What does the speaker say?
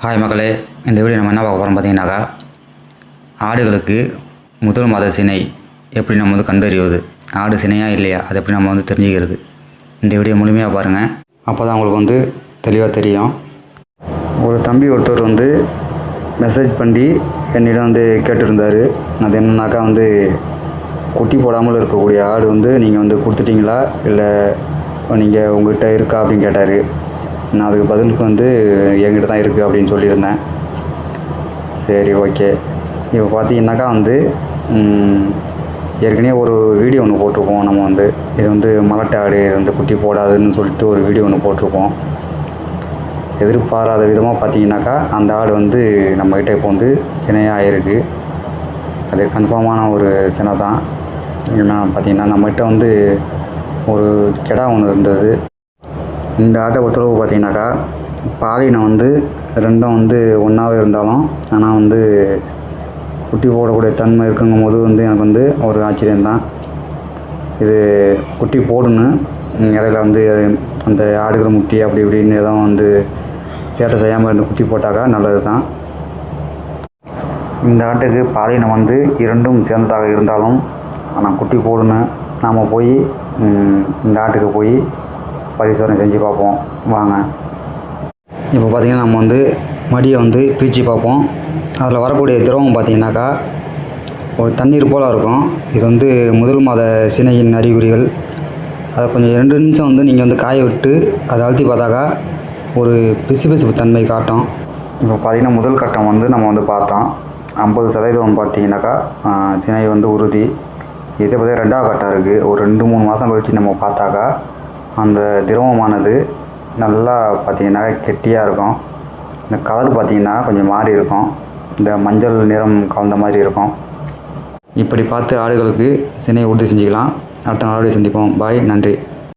Hi மக்களே. இந்த video நம்ம என்ன பார்க்க போகிறோம் பார்த்தீங்கன்னாக்கா ஆடுகளுக்கு முதல் மாத சினை எப்படி நம்ம வந்து கண்டறிவது ஆடு சினையா இல்லையா அதை எப்படி நம்ம வந்து தெரிஞ்சுக்கிறது இந்த வீடியோ முழுமையாக பாருங்கள் அப்போ தான் உங்களுக்கு வந்து தெளிவாக தெரியும். ஒரு தம்பி ஒருத்தர் வந்து மெசேஜ் பண்ணி என்னிடம் வந்து கேட்டிருந்தார். அது என்னன்னாக்கா வந்து குட்டி போடாமல் இருக்கக்கூடிய ஆடு வந்து நீங்கள் வந்து கொடுத்துட்டீங்களா? இல்லை நீங்கள் உங்கள்கிட்ட இருக்கா அப்படின்னு கேட்டார். நான் அதுக்கு பதிலுக்கு வந்து என்கிட்ட தான் இருக்குது அப்படின்னு சொல்லியிருந்தேன். சரி ஓகே. இப்போ பார்த்தீங்கன்னாக்கா வந்து ஏற்கனவே ஒரு வீடியோ ஒன்று போட்டிருப்போம் நம்ம வந்து. இது வந்து மலட்டாடு ஆடு இது வந்து குட்டி போடாதுன்னு சொல்லிட்டு ஒரு வீடியோ ஒன்று போட்டிருப்போம் எதிர்பாராத விதமாக பார்த்தீங்கன்னாக்கா அந்த ஆடு வந்து நம்மக்கிட்ட இப்போ வந்து சினையாக இருக்குது அது கன்ஃபார்மான ஒரு சினை தான். ஏன்னா பார்த்தீங்கன்னா நம்மகிட்ட வந்து ஒரு கிடா ஒன்று இருந்தது. இந்த ஆட்டை பொறுத்தளவு பார்த்தீங்கன்னாக்கா பாலினம் வந்து ரெண்டும் வந்து ஒன்றாவே இருந்தாலும் ஆனால் வந்து குட்டி போடக்கூடிய தன்மை இருக்குங்கும் போது வந்து எனக்கு வந்து ஒரு ஆச்சரியம்தான். இது குட்டி போடணும் இடையில வந்து அந்த ஆடுகள் முட்டி அப்படி இப்படின்னு எதுவும் வந்து சேட்டை செய்யாமல் இருந்து குட்டி போட்டாக்கா நல்லது தான் இந்த ஆட்டுக்கு பாலினம் வந்து இரண்டும் சேர்ந்ததாக இருந்தாலும் ஆனால் குட்டி போடணும் நாம் போய் இந்த ஆட்டுக்கு போய் பரிசோதனை செஞ்சு பார்ப்போம். வாங்க. இப்போ பார்த்திங்கன்னா நம்ம வந்து மடியை வந்து பீச்சி பார்ப்போம். அதில் வரக்கூடிய திரவம் பார்த்தீங்கன்னாக்கா ஒரு தண்ணீர் போல் இருக்கும். இது வந்து முதல் மாத சினையின் அறிகுறிகள். அதை கொஞ்சம் ரெண்டு நிமிஷம் வந்து நீங்கள் வந்து காய விட்டு அதை அழுத்தி பார்த்தாக்கா ஒரு பிசுபிசுப்பு தன்மை காட்டும். இப்போ பார்த்திங்கன்னா முதல் கட்டம் வந்து நம்ம வந்து பார்த்தோம். ஐம்பது சதவீதம் பார்த்தீங்கன்னாக்கா சினை வந்து உறுதி. இதே பார்த்தீங்கன்னா ரெண்டாவது கட்டம் இருக்குது ஒரு ரெண்டு மூணு மாதம் கழிச்சு நம்ம பார்த்தாக்கா அந்த திரவமானது நல்லா பார்த்திங்கன்னா கெட்டியாக இருக்கும். இந்த கலர் பார்த்திங்கன்னா கொஞ்சம் மாறி இருக்கும். இந்த மஞ்சள் நிறம் கலந்த மாதிரி இருக்கும். இப்படி பார்த்து ஆடுகளுக்கு சினை உறுதி செஞ்சுக்கலாம். அடுத்த நாளோடு சந்திப்போம். பாய் நன்றி.